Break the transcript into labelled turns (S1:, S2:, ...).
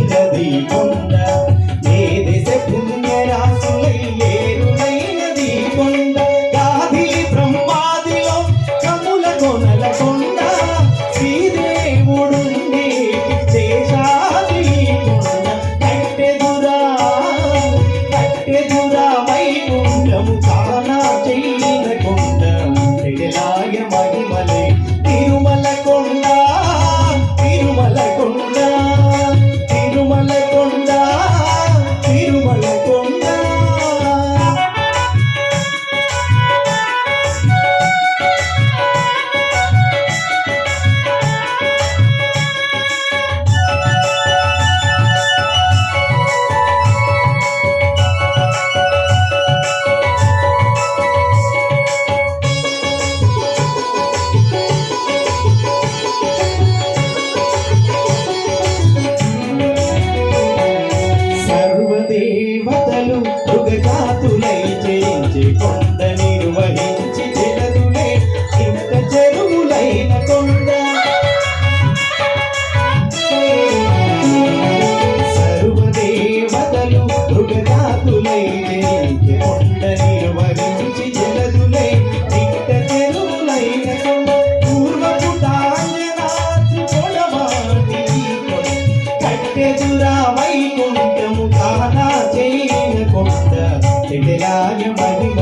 S1: கதி கொண்டு కట్టెదురా వైకుంఠము కానా చేయన కొండ ఎడలాయ మహిమలే